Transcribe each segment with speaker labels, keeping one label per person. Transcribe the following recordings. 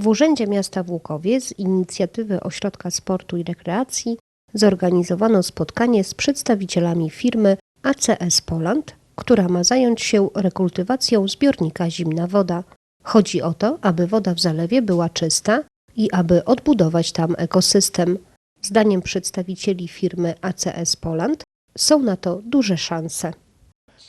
Speaker 1: W Urzędzie Miasta w Łukowie z inicjatywy Ośrodka Sportu i Rekreacji zorganizowano spotkanie z przedstawicielami firmy ACS Poland, która ma zająć się rekultywacją zbiornika Zimna Woda. Chodzi o to, aby woda w zalewie była czysta i aby odbudować tam ekosystem. Zdaniem przedstawicieli firmy ACS Poland są na to duże szanse.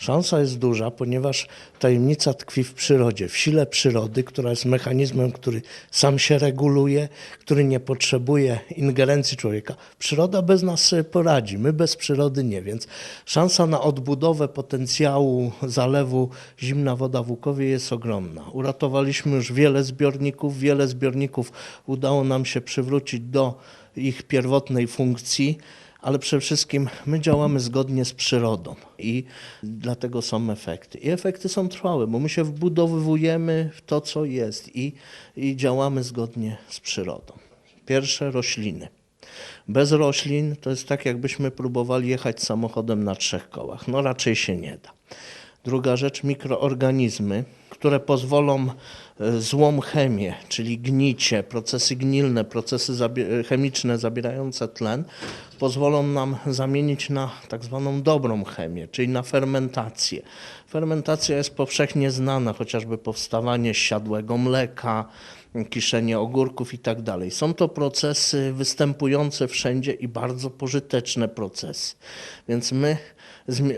Speaker 2: Szansa jest duża, ponieważ tajemnica tkwi w przyrodzie, w sile przyrody, która jest mechanizmem, który sam się reguluje, który nie potrzebuje ingerencji człowieka. Przyroda bez nas sobie poradzi, my bez przyrody nie, więc szansa na odbudowę potencjału zalewu zimna woda w Łukowie jest ogromna. Uratowaliśmy już wiele zbiorników, wiele zbiorników udało nam się przywrócić do ich pierwotnej funkcji ale przede wszystkim my działamy zgodnie z przyrodą i dlatego są efekty. I efekty są trwałe, bo my się wbudowujemy w to, co jest i, i działamy zgodnie z przyrodą. Pierwsze rośliny. Bez roślin to jest tak, jakbyśmy próbowali jechać samochodem na trzech kołach. No raczej się nie da. Druga rzecz, mikroorganizmy, które pozwolą e, złą chemię, czyli gnicie, procesy gnilne, procesy zabie- chemiczne zabierające tlen, pozwolą nam zamienić na tak zwaną dobrą chemię, czyli na fermentację. Fermentacja jest powszechnie znana, chociażby powstawanie siadłego mleka, kiszenie ogórków i tak dalej. Są to procesy występujące wszędzie i bardzo pożyteczne procesy. Więc my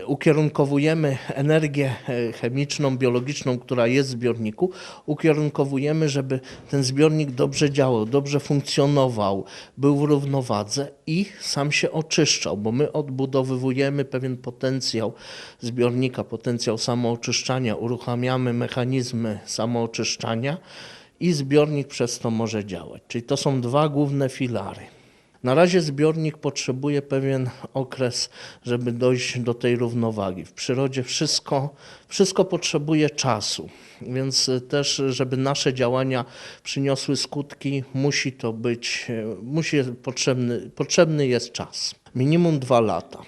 Speaker 2: ukierunkowujemy energię e, chemiczną, biologiczną, która jest w zbiorniku, ukierunkowujemy, żeby ten zbiornik dobrze działał, dobrze funkcjonował, był w równowadze i sam się oczyszczał, bo my odbudowywujemy pewien potencjał zbiornika, potencjał samooczyszczania, uruchamiamy mechanizmy samooczyszczania i zbiornik przez to może działać. Czyli to są dwa główne filary. Na razie zbiornik potrzebuje pewien okres, żeby dojść do tej równowagi. W przyrodzie wszystko, wszystko potrzebuje czasu, więc też, żeby nasze działania przyniosły skutki, musi to być, musi potrzebny, potrzebny jest czas. Minimum dwa lata.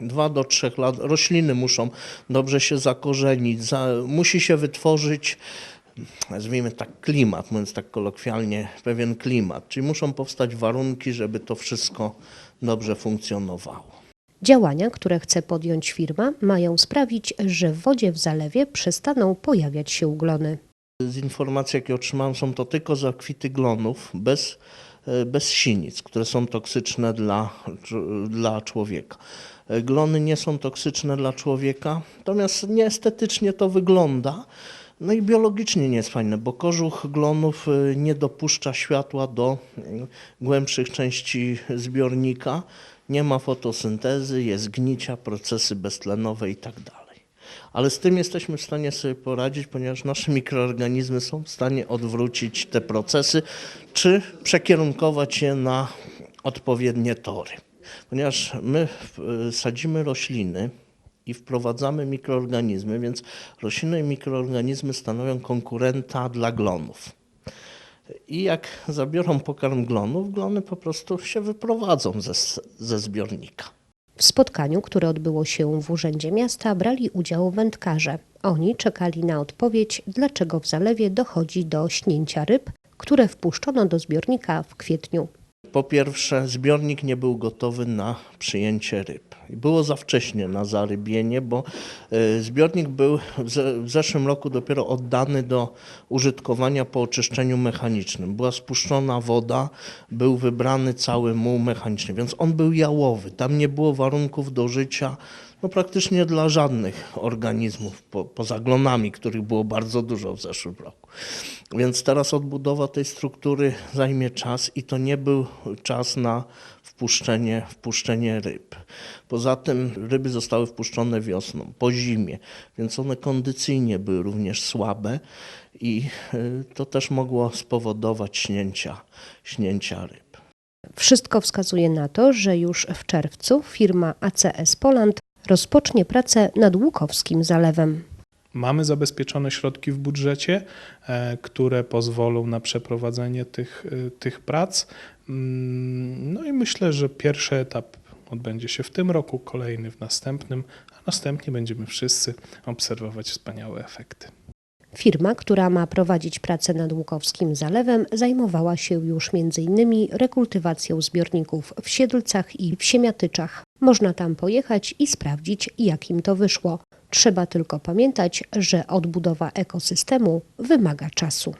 Speaker 2: Dwa do trzech lat. Rośliny muszą dobrze się zakorzenić, za, musi się wytworzyć nazwijmy tak klimat, mówiąc tak kolokwialnie, pewien klimat. Czyli muszą powstać warunki, żeby to wszystko dobrze funkcjonowało.
Speaker 1: Działania, które chce podjąć firma, mają sprawić, że w wodzie w zalewie przestaną pojawiać się glony.
Speaker 2: Z informacji, jakie otrzymałem, są to tylko zakwity glonów bez, e, bez sinic, które są toksyczne dla, dla człowieka. E, Glony nie są toksyczne dla człowieka, natomiast nieestetycznie to wygląda. No i biologicznie nie jest fajne, bo kożuch glonów e, nie dopuszcza światła do e, głębszych części zbiornika. Nie ma fotosyntezy, jest gnicia, procesy beztlenowe i tak. Ale z tym jesteśmy w stanie sobie poradzić, ponieważ nasze mikroorganizmy są w stanie odwrócić te procesy, czy przekierunkować je na odpowiednie tory. Ponieważ my y, sadzimy rośliny i wprowadzamy mikroorganizmy, więc rośliny i mikroorganizmy stanowią konkurenta dla glonów. I jak zabiorą pokarm glonów, glony po prostu się wyprowadzą ze, ze zbiornika.
Speaker 1: W spotkaniu, które odbyło się w Urzędzie Miasta, brali udział wędkarze. Oni czekali na odpowiedź, dlaczego w zalewie dochodzi do śnięcia ryb, które wpuszczono do zbiornika w kwietniu.
Speaker 2: Po pierwsze, zbiornik nie był gotowy na przyjęcie ryb. Było za wcześnie na zarybienie, bo y, zbiornik był w zeszłym roku dopiero oddany do użytkowania po oczyszczeniu mechanicznym. Była spuszczona woda, był wybrany cały muł mechaniczny, więc on był jałowy. Tam nie było warunków do życia no praktycznie dla żadnych organizmów, po, poza glonami, których było bardzo dużo w zeszłym roku. Więc teraz odbudowa tej struktury zajmie czas i to nie był czas na wpuszczenie, wpuszczenie ryb. Poza tym ryby zostały wpuszczone wiosną, po zimie, więc one kondycyjnie były również słabe i y, to też mogło spowodować śnięcia, śnięcia ryb.
Speaker 1: Wszystko wskazuje na to, że już w czerwcu firma ACS Poland rozpocznie pracę nad Łukowskim Zalewem.
Speaker 3: Mamy zabezpieczone środki w budżecie, e, które pozwolą na przeprowadzenie tych, e, tych prac. Mm, No i myślę, że pierwszy etap odbędzie się w tym roku, kolejny w następnym, a następnie będziemy wszyscy obserwować wspaniałe efekty.
Speaker 1: Firma, która ma prowadzić pracę nad Łukowskim Zalewem, zajmowała się już m.in. rekultywacją zbiorników w Siedlcach i w Siemiatyczach. Można tam pojechać i sprawdzić, jak im to wyszło. Trzeba tylko pamiętać, że odbudowa ekosystemu wymaga czasu.